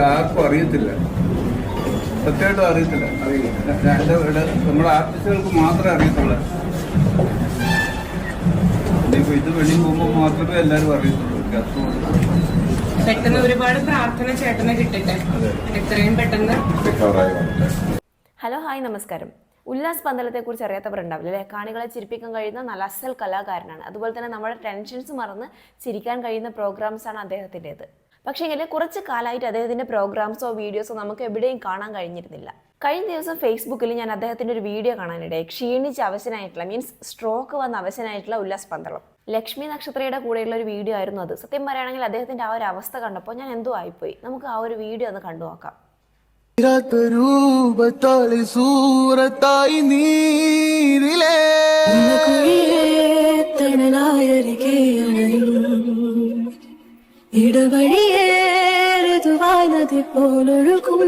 ആർക്കും അറിയത്തില്ല. സത്യമായിട്ടും അറിയത്തില്ല. അറിയില്ല. എന്റെ ഇവിടെ നമ്മുടെ ആർട്ടിസ്റ്റുകൾക്ക് മാത്രമേ അറിയത്തുള്ളൂ. ഇനിയിപ്പോൾ ഇത് വെളിയിൽ പോകുമ്പോൾ മാത്രമേ എല്ലാവരും അറിയത്തുള്ളൂ. പെട്ടെന്ന് ഒരുപാട് പ്രാർത്ഥന ചേട്ടനെ കിട്ടട്ടെ? എത്രയും പെട്ടെന്ന്. ഹലോ ഹായ് നമസ്കാരം. ഉല്ലാസ് പന്തലത്തെ പന്തളത്തെക്കുറിച്ച് അറിയാത്തവരുണ്ടാവില്ല അല്ലേ? കാണികളെ ചിരിപ്പിക്കാൻ കഴിയുന്ന നല്ല അസൽ കലാകാരനാണ്. അതുപോലെ തന്നെ നമ്മുടെ ടെൻഷൻസ് മറന്ന് ചിരിക്കാൻ കഴിയുന്ന പ്രോഗ്രാംസ് ആണ് അദ്ദേഹത്തിന്റെത്. പക്ഷേ എങ്കിൽ കുറച്ച് കാലമായിട്ട് അദ്ദേഹത്തിന്റെ പ്രോഗ്രാംസോ വീഡിയോസോ നമുക്ക് എവിടെയും കാണാൻ കഴിഞ്ഞിരുന്നില്ല. കഴിഞ്ഞ ദിവസം ഫേസ്ബുക്കിൽ ഞാൻ അദ്ദേഹത്തിന്റെ ഒരു വീഡിയോ കാണാനിടയായി. ക്ഷീണിച്ച് അവശനായിട്ടുള്ള മീൻസ് സ്ട്രോക്ക് വന്ന അവശനായിട്ടുള്ള ഉല്ലാസ് പന്തളം. ലക്ഷ്മി നക്ഷത്രയുടെ കൂടെയുള്ള ഒരു വീഡിയോ ആയിരുന്നു അത്. സത്യം പറയുകയാണെങ്കിൽ അദ്ദേഹത്തിന്റെ ആ ഒരു അവസ്ഥ കണ്ടപ്പോൾ ഞാൻ എന്തോ ആയിപ്പോയി. നമുക്ക് ആ ഒരു വീഡിയോ ഒന്ന് കണ്ടു നോക്കാം. രൂപത്താളി സൂറത്തായി നീരിലേ. തണലായരികെ ഇടവഴിയേതുവായി നദി പോലൊഴുകും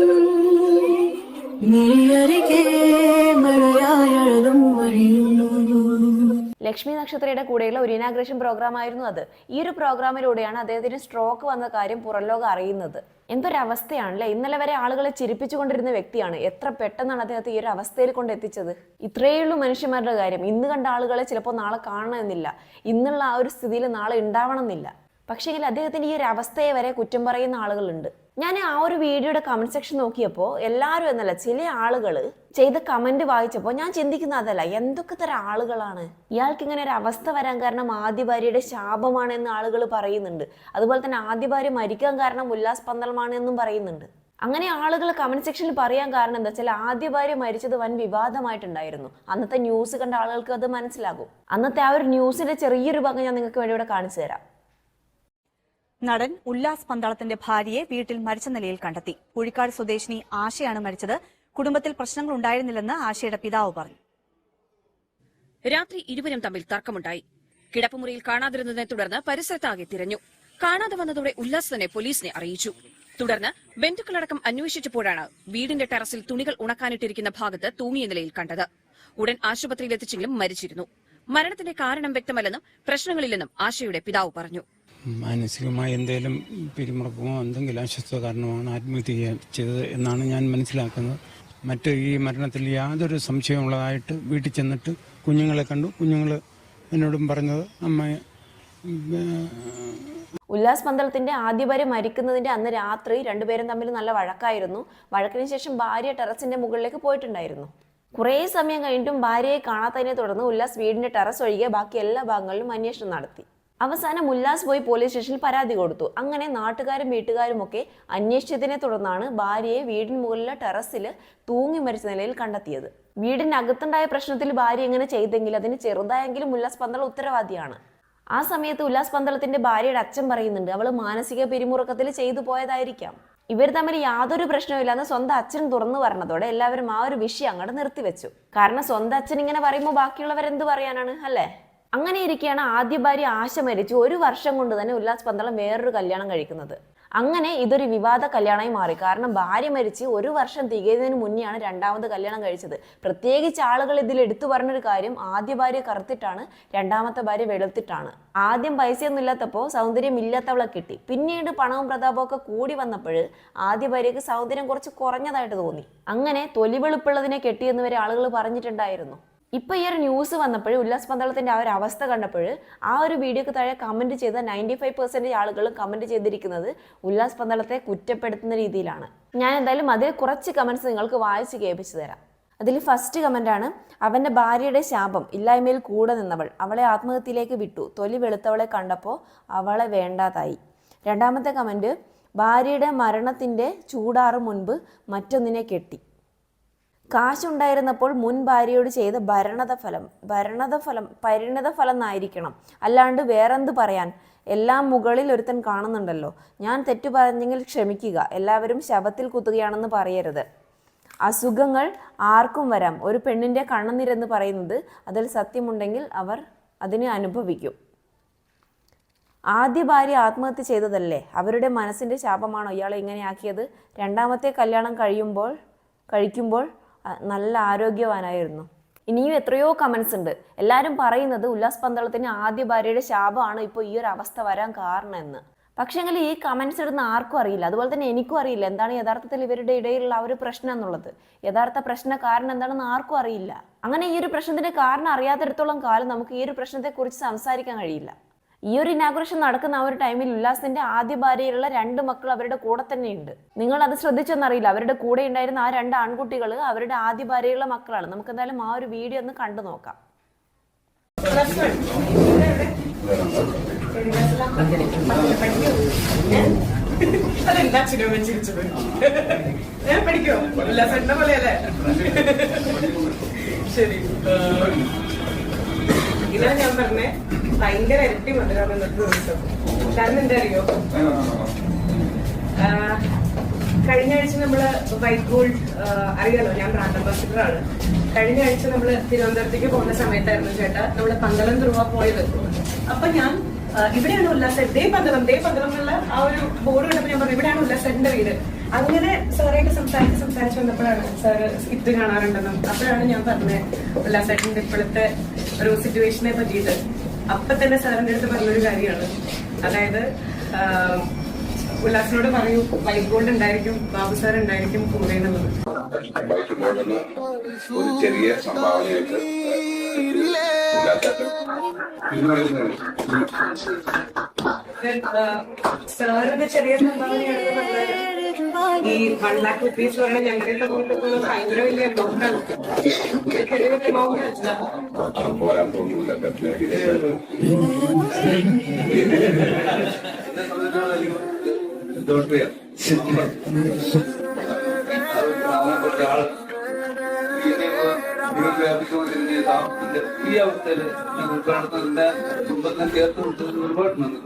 ലക്ഷ്മി നക്ഷത്രയുടെ കൂടെയുള്ള ഒരു ഇനാഗ്രേഷൻ പ്രോഗ്രാം ആയിരുന്നു അത്. ഈ ഒരു പ്രോഗ്രാമിലൂടെയാണ് അദ്ദേഹത്തിന് സ്ട്രോക്ക് വന്ന കാര്യം പുറംലോകം അറിയുന്നത്. എന്തൊരവസ്ഥയാണല്ലേ? ഇന്നലെ വരെ ആളുകളെ ചിരിപ്പിച്ചുകൊണ്ടിരുന്ന വ്യക്തിയാണ്. എത്ര പെട്ടെന്നാണ് അദ്ദേഹത്തെ ഈ ഒരു അവസ്ഥയിൽ കൊണ്ട് എത്തിച്ചത്? ഇത്രയുള്ളൂ മനുഷ്യന്മാരുടെ കാര്യം. ഇന്ന് കണ്ട ആളുകളെ ചിലപ്പോൾ നാളെ കാണണമെന്നില്ല. ഇന്നുള്ള ആ ഒരു സ്ഥിതിയിൽ നാളെ ഉണ്ടാവണമെന്നില്ല. പക്ഷേങ്കിൽ അദ്ദേഹത്തിന്റെ ഈ ഒരു അവസ്ഥയെ വരെ കുറ്റം പറയുന്ന ആളുകളുണ്ട്. ഞാൻ ആ ഒരു വീഡിയോയുടെ കമന്റ് സെക്ഷൻ നോക്കിയപ്പോൾ എല്ലാവരും എന്നല്ല ചില ആളുകൾ ചെയ്ത കമന്റ് വായിച്ചപ്പോൾ ഞാൻ ചിന്തിക്കുന്ന അതല്ല എന്തൊക്കെ തരം ആളുകളാണ്? ഇയാൾക്ക് ഇങ്ങനെ ഒരു അവസ്ഥ വരാൻ കാരണം ആദ്യ ഭാര്യയുടെ ശാപമാണ് എന്ന് ആളുകൾ പറയുന്നുണ്ട്. അതുപോലെ തന്നെ ആദ്യ ഭാര്യ മരിക്കാൻ കാരണം ഉല്ലാസ് പന്തളമാണ് എന്നും പറയുന്നുണ്ട്. അങ്ങനെ ആളുകൾ കമന്റ് സെക്ഷനിൽ പറയാൻ കാരണം എന്താ വെച്ചാൽ ആദ്യ ഭാര്യ മരിച്ചത് വൻ വിവാദമായിട്ടുണ്ടായിരുന്നു. അന്നത്തെ ന്യൂസ് കണ്ട ആളുകൾക്ക് അത് മനസ്സിലാകും. അന്നത്തെ ആ ഒരു ന്യൂസിന്റെ ചെറിയൊരു ഭാഗം ഞാൻ നിങ്ങൾക്ക് വേണ്ടി ഇവിടെ കാണിച്ചു തരാം. നടൻ ഉല്ലാസ് പന്താളത്തിന്റെ ഭാര്യയെ വീട്ടിൽ മരിച്ച നിലയിൽ കണ്ടെത്തി. പുഴിക്കാട് സ്വദേശിനി ആശയാണ് മരിച്ചത്. കുടുംബത്തിൽ പ്രശ്നങ്ങൾ ഉണ്ടായിരുന്നില്ലെന്ന് ആശയുടെ പിതാവ് പറഞ്ഞു. രാത്രി ഇരുവരും തമ്മിൽ തർക്കമുണ്ടായി. കിടപ്പുമുറിയിൽ കാണാതിരുന്നതിനെ തുടർന്ന് പരിസരത്താകെ തിരഞ്ഞു. കാണാതെ വന്നതോടെ ഉല്ലാസ് തന്നെ പോലീസിനെ അറിയിച്ചു. തുടർന്ന് ബന്ധുക്കളടക്കം അന്വേഷിച്ചപ്പോഴാണ് വീടിന്റെ ടെറസിൽ തുണികൾ ഉണക്കാനിട്ടിരിക്കുന്ന ഭാഗത്ത് തൂങ്ങിയ നിലയിൽ കണ്ടത്. ഉടൻ ആശുപത്രിയിൽ എത്തിച്ചെങ്കിലും മരിച്ചിരുന്നു. മരണത്തിന്റെ കാരണം വ്യക്തമല്ലെന്നും പ്രശ്നങ്ങളില്ലെന്നും ആശയുടെ പിതാവ് പറഞ്ഞു. മാനസികമായ എന്തെങ്കിലും പിരിമുറുക്കമോ എന്തെങ്കിലും അസ്വസ്ഥ കാരണമാണ് ആത്മഹത്യ ചെയ്തത് എന്നാണ് ഞാൻ മനസ്സിലാക്കുന്നത്. മറ്റ് ഈ മരണത്തിൽ യാതൊരു സംശയമുള്ളതായിട്ട് വീട്ടിൽ ചെന്നിട്ട് കുഞ്ഞുങ്ങളെ കണ്ടു. കുഞ്ഞുങ്ങൾ എന്നോടും പറഞ്ഞത് അമ്മ ഉല്ലാസ് പന്തളത്തിന്റെ ആദ്യ ഭാര്യ മരിക്കുന്നതിന്റെ അന്ന് രാത്രി രണ്ടുപേരും തമ്മിൽ നല്ല വഴക്കായിരുന്നു. വഴക്കിന് ശേഷം ഭാര്യ ടെറസിന്റെ മുകളിലേക്ക് പോയിട്ടുണ്ടായിരുന്നു. കുറേ സമയം കഴിഞ്ഞിട്ടും ഭാര്യയെ കാണാത്തതിനെ തുടർന്ന് ഉല്ലാസ് വീടിന്റെ ടെറസ് ഒഴികെ ബാക്കി എല്ലാ ഭാഗങ്ങളിലും അന്വേഷണം നടത്തി. അവസാനം ഉല്ലാസ് പോയി പോലീസ് സ്റ്റേഷനിൽ പരാതി കൊടുത്തു. അങ്ങനെ നാട്ടുകാരും വീട്ടുകാരും ഒക്കെ അന്വേഷിച്ചതിനെ തുടർന്നാണ് ഭാര്യയെ വീടിന് മുകളിലെ ടെറസിൽ തൂങ്ങി മരിച്ച നിലയിൽ കണ്ടെത്തിയത്. വീടിനകത്തുണ്ടായ പ്രശ്നത്തിൽ ഭാര്യ എങ്ങനെ ചെയ്തെങ്കിൽ അതിന് ചെറുതായെങ്കിലും ഉല്ലാസ് പന്തള ഉത്തരവാദിയാണ്. ആ സമയത്ത് ഉല്ലാസ് പന്തളത്തിന്റെ ഭാര്യയുടെ അച്ഛൻ പറയുന്നുണ്ട് അവൾ മാനസിക പിരിമുറുക്കത്തിൽ ചെയ്തു പോയതായിരിക്കാം. ഇവർ തമ്മിൽ യാതൊരു പ്രശ്നമില്ലാന്ന് സ്വന്തം അച്ഛൻ തുറന്നു പറഞ്ഞതോടെ എല്ലാവരും ആ ഒരു വിഷയം അങ്ങോട്ട് നിർത്തിവെച്ചു. കാരണം സ്വന്തം അച്ഛൻ ഇങ്ങനെ പറയുമ്പോൾ ബാക്കിയുള്ളവരെന്ത് പറയാനാണ് അല്ലേ? അങ്ങനെ ഇരിക്കെയാണ് ആദ്യ ഭാര്യ ആശ മരിച്ചു. ഒരു വർഷം കൊണ്ട് തന്നെ ഉല്ലാസ് പന്തളം വേറൊരു കല്യാണം കഴിക്കുന്നത്. അങ്ങനെ ഇതൊരു വിവാദ കല്യാണമായി മാറി. കാരണം ഭാര്യ മരിച്ച് ഒരു വർഷം തികയുന്നതിന് മുന്നെയാണ് രണ്ടാമത് കല്യാണം കഴിച്ചത്. പ്രത്യേകിച്ച് ആളുകൾ ഇതിൽ എടുത്തു പറഞ്ഞൊരു കാര്യം ആദ്യ ഭാര്യ കറുത്തിട്ടാണ് രണ്ടാമത്തെ ഭാര്യ വെളുത്തിട്ടാണ്. ആദ്യം പൈസയൊന്നും ഇല്ലാത്തപ്പോൾ സൗന്ദര്യം ഇല്ലാത്തവളെ കിട്ടി. പിന്നീട് പണവും പ്രതാപവും ഒക്കെ കൂടി വന്നപ്പോൾ ആദ്യ ഭാര്യക്ക് സൗന്ദര്യം കുറച്ച് കുറഞ്ഞതായിട്ട് തോന്നി. അങ്ങനെ തൊലി വെളുപ്പുള്ളതിനെ കെട്ടിയെന്ന് വരെ ആളുകൾ പറഞ്ഞിട്ടുണ്ടായിരുന്നു. ഇപ്പൊ ഈ ഒരു ന്യൂസ് വന്നപ്പോൾ ഉല്ലാസ് പന്തളത്തിന്റെ ആ ഒരു അവസ്ഥ കണ്ടപ്പോൾ ആ ഒരു വീഡിയോക്ക് താഴെ കമന്റ് ചെയ്ത നയന്റി ഫൈവ് പെർസെന്റേജ് ആളുകൾ കമന്റ് ചെയ്തിരിക്കുന്നത് ഉല്ലാസ് പന്തളത്തെ കുറ്റപ്പെടുത്തുന്ന രീതിയിലാണ്. ഞാൻ എന്തായാലും അതിൽ കുറച്ച് കമന്റ്സ് നിങ്ങൾക്ക് വായിച്ച് കേൾപ്പിച്ചു തരാം. അതിൽ ഫസ്റ്റ് കമന്റാണ് അവന്റെ ഭാര്യയുടെ ശാപം ഇല്ലായ്മയിൽ കൂടെ നിന്നവൾ അവളെ ആത്മഹത്യയിലേക്ക് വിട്ടു. തൊലി വെളുത്തവളെ കണ്ടപ്പോൾ അവളെ വേണ്ടാതായി. രണ്ടാമത്തെ കമന്റ് ഭാര്യയുടെ മരണത്തിന്റെ ചൂടാറ് മുൻപ് മറ്റൊന്നിനെ കെട്ടി. കാശുണ്ടായിരുന്നപ്പോൾ മുൻ ഭാര്യയോട് ചെയ്ത ഭരണത ഫലം ഭരണത ഫലം പരിണത ഫലം എന്നായിരിക്കണം അല്ലാണ്ട് വേറെന്ത് പറയാൻ? എല്ലാം മുകളിൽ ഒരുത്തൻ കാണുന്നുണ്ടല്ലോ. ഞാൻ തെറ്റു പറഞ്ഞെങ്കിൽ ക്ഷമിക്കുക. എല്ലാവരും ശവത്തിൽ കുത്തുകയാണെന്ന് പറയരുത്. അസുഖങ്ങൾ ആർക്കും വരാം. ഒരു പെണ്ണിന്റെ കണ്ണുനിരെന്ന് പറയുന്നത് അതിൽ സത്യമുണ്ടെങ്കിൽ അവർ അതിനെ അനുഭവിക്കും. ആദ്യ ഭാര്യ ആത്മഹത്യ ചെയ്തതല്ലേ? അവരുടെ മനസ്സിന്റെ ശാപമാണോ ഇയാളെ ഇങ്ങനെയാക്കിയത് രണ്ടാമത്തെ കല്യാണം കഴിയുമ്പോൾ കഴിക്കുമ്പോൾ നല്ല ആരോഗ്യവാനായിരുന്നു. ഇനിയും എത്രയോ കമൻസ് ഉണ്ട്. എല്ലാവരും പറയുന്നത് ഉല്ലാസ് പന്തളത്തിന് ആദ്യ ഭാര്യയുടെ ശാപമാണ് ഇപ്പോൾ ഈ ഒരു അവസ്ഥ വരാൻ കാരണം എന്ന്. പക്ഷേങ്കിൽ ഈ കമൻസ് ഇടുന്ന ആർക്കും അറിയില്ല. അതുപോലെ തന്നെ എനിക്കും അറിയില്ല എന്താണ് യഥാർത്ഥത്തിൽ ഇവരുടെ ഇടയിലുള്ള ആ ഒരു പ്രശ്നം എന്നുള്ളത്. യഥാർത്ഥ പ്രശ്ന കാരണം എന്താണെന്ന് ആർക്കും അറിയില്ല. അങ്ങനെ ഈ ഒരു പ്രശ്നത്തിന്റെ കാരണം അറിയാത്തിടത്തോളം കാലം നമുക്ക് ഈ ഒരു പ്രശ്നത്തെക്കുറിച്ച് സംസാരിക്കാൻ കഴിയില്ല. ഈ ഒരു ഇനാഗുറേഷൻ നടക്കുന്ന ആ ഒരു ടൈമിൽ ഉല്ലാസിന്റെ ആദ്യ ഭാര്യയിലുള്ള രണ്ട് മക്കൾ അവരുടെ കൂടെ തന്നെയുണ്ട്. നിങ്ങൾ അത് ശ്രദ്ധിച്ചെന്നറിയില്ല. അവരുടെ കൂടെ ഉണ്ടായിരുന്ന ആ രണ്ട് ആൺകുട്ടികൾ അവരുടെ ആദ്യ ഭാര്യയുള്ള മക്കളാണ്. നമുക്ക് എന്തായാലും ആ ഒരു വീഡിയോ ഒന്ന് കണ്ടു നോക്കാം. ശരി. ഇതാ ഞാൻ പറഞ്ഞേ. ഭയങ്കര ഇരട്ടി മധുരമാണ് കാരണം എന്താ അറിയോ ആ, കഴിഞ്ഞ ആഴ്ച നമ്മൾ വൈറ്റ് ഗോൾഡ് അറിയാലോ ഞാൻ ബ്രാൻഡ് അംബാസിഡർ ആണ്. കഴിഞ്ഞ ആഴ്ച നമ്മൾ തിരുവനന്തപുരത്തേക്ക് പോകുന്ന സമയത്തായിരുന്നു ചേട്ടാ നമ്മൾ പന്തളം ധ്രുവ പോയത്. അപ്പൊ ഞാൻ ഇവിടെയാണ് ഉല്ലാസ് ദേ പന്തളം ദേ പന്തളം എന്നുള്ള ആ ഒരു ബോർഡ് കണ്ടപ്പോൾ ഞാൻ പറഞ്ഞു ഇവിടെയാണ് ഉല്ലാസന്റെ വീട്. അങ്ങനെ സാറായിട്ട് സംസാരിച്ച് സംസാരിച്ച് വന്നപ്പോഴാണ് സാറ് സ്കിറ്റ് കാണാറുണ്ടെന്നും അപ്പോഴാണ് ഞാൻ പറഞ്ഞത് ഉല്ലാസേട്ടന്റെ ഇപ്പോഴത്തെ ഒരു സിറ്റുവേഷനെ പറ്റിയിട്ട്. അപ്പൊ തന്നെ സാറിന്റെ അടുത്ത് പറഞ്ഞൊരു കാര്യമാണ്. അതായത് ഉല്ലാസിനോട് പറയൂ വൈഫ് ഗോൾഡ് ഉണ്ടായിരിക്കും ബാബു സാർ ഉണ്ടായിരിക്കും കൂടെ എന്നുള്ളത്. ഒരു ചെറിയ സംഭാവനയായിട്ട് സാറിന് ചെറിയ സംഭാവനയാണെന്ന് പറഞ്ഞാൽ ഈ വൺ ലാക്ക് റുപ്പീസ് പറഞ്ഞ ഞങ്ങളുടെ പോലത്തെ ഭയങ്കര വലിയ എമൗണ്ട് ഈ അവസ്ഥയിൽ കുടുംബത്തിന് ചേർത്ത് കൊടുത്തത് ഒരുപാട് നന്ദി.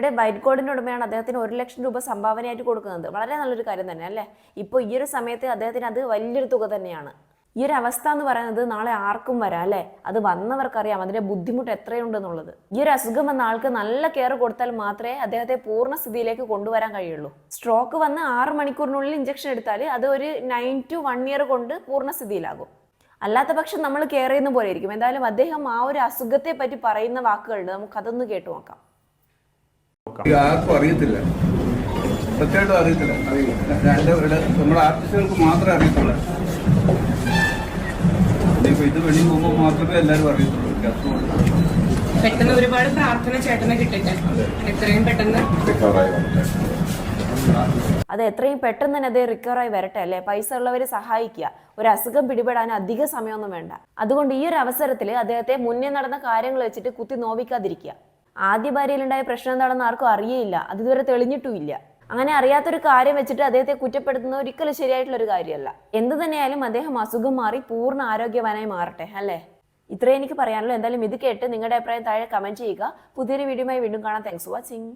ഇവിടെ വൈറ്റ് ഗോൾഡിന്റെ ഉടമയാണ് അദ്ദേഹത്തിന് ഒരു ലക്ഷം രൂപ സംഭാവനയായിട്ട് കൊടുക്കുന്നത്. വളരെ നല്ലൊരു കാര്യം തന്നെ അല്ലേ? ഇപ്പോൾ ഈ ഒരു സമയത്ത് അദ്ദേഹത്തിന് അത് വലിയൊരു തുക തന്നെയാണ്. ഈ ഒരു അവസ്ഥ എന്ന് പറയുന്നത് നാളെ ആർക്കും വരാം അല്ലേ? അത് വന്നവർക്കറിയാം. അതിന്റെ ബുദ്ധിമുട്ട് എത്രയുണ്ടെന്നുള്ളത് ഈ ഒരു അസുഖം വന്ന ആൾക്ക് നല്ല കെയർ കൊടുത്താൽ മാത്രമേ അദ്ദേഹത്തെ പൂർണ സ്ഥിതിയിലേക്ക് കൊണ്ടുവരാൻ കഴിയുള്ളൂ. സ്ട്രോക്ക് വന്ന് ആറ് മണിക്കൂറിനുള്ളിൽ ഇഞ്ചക്ഷൻ എടുത്താൽ അത് ഒരു നയൻ ടു വൺ ഇയർ കൊണ്ട് പൂർണ സ്ഥിതിയിലാകും. അല്ലാത്ത പക്ഷം നമ്മൾ കെയർ ചെയ്യുന്ന പോലെ ഇരിക്കും. എന്തായാലും അദ്ദേഹം ആ ഒരു അസുഖത്തെ പറ്റി പറയുന്ന വാക്കുകളുണ്ട്. നമുക്ക് അതൊന്ന് കേട്ടു നോക്കാം. ഇത് ആർക്കും അറിയത്തില്ല. സത്യമായിട്ടും അറിയത്തില്ല. അറിയില്ല. നമ്മുടെ ആർട്ടിസ്റ്റുകൾക്ക് മാത്രമേ അറിയത്തുള്ളൂ. ഇനിയിപ്പോൾ ഇത് വെളി പോകുമ്പോൾ മാത്രമേ എല്ലാവരും അറിയത്തുള്ളൂ. പെട്ടെന്ന് ഒരുപാട് പ്രാർത്ഥന ചേട്ടനെ കിട്ടട്ടെ എത്രയും പെട്ടെന്ന്. അത് എത്രയും പെട്ടെന്ന് തന്നെ അത് റിക്കവറായി വരട്ടെ അല്ലേ? പൈസ ഉള്ളവരെ സഹായിക്കുക. ഒരു അസുഖം പിടിപെടാൻ അധിക സമയമൊന്നും വേണ്ട. അതുകൊണ്ട് ഈ ഒരു അവസരത്തിൽ അദ്ദേഹത്തെ മുന്നേ നടന്ന കാര്യങ്ങൾ വെച്ചിട്ട് കുത്തി നോവിക്കാതിരിക്കുക. ആദ്യ ഭാര്യയിലുണ്ടായ പ്രശ്നം എന്താണെന്ന് ആർക്കും അറിയയില്ല. അത് ഇതുവരെ തെളിഞ്ഞിട്ടുമില്ല അങ്ങനെ അറിയാത്തൊരു കാര്യം വെച്ചിട്ട് അദ്ദേഹത്തെ കുറ്റപ്പെടുത്തുന്ന ഒരിക്കലും ശരിയായിട്ടുള്ള ഒരു കാര്യമല്ല. എന്ത് തന്നെയായാലും അദ്ദേഹം അസുഖം മാറി പൂർണ ആരോഗ്യവാനായി മാറട്ടെ അല്ലേ? ഇത്രയും എനിക്ക് പറയാനുള്ളൂ. എന്തായാലും ഇത് കേട്ട് നിങ്ങളുടെ അഭിപ്രായം താഴെ കമന്റ് ചെയ്യുക. പുതിയൊരു വീഡിയോയുമായി വീണ്ടും കാണാം. Thanks for watching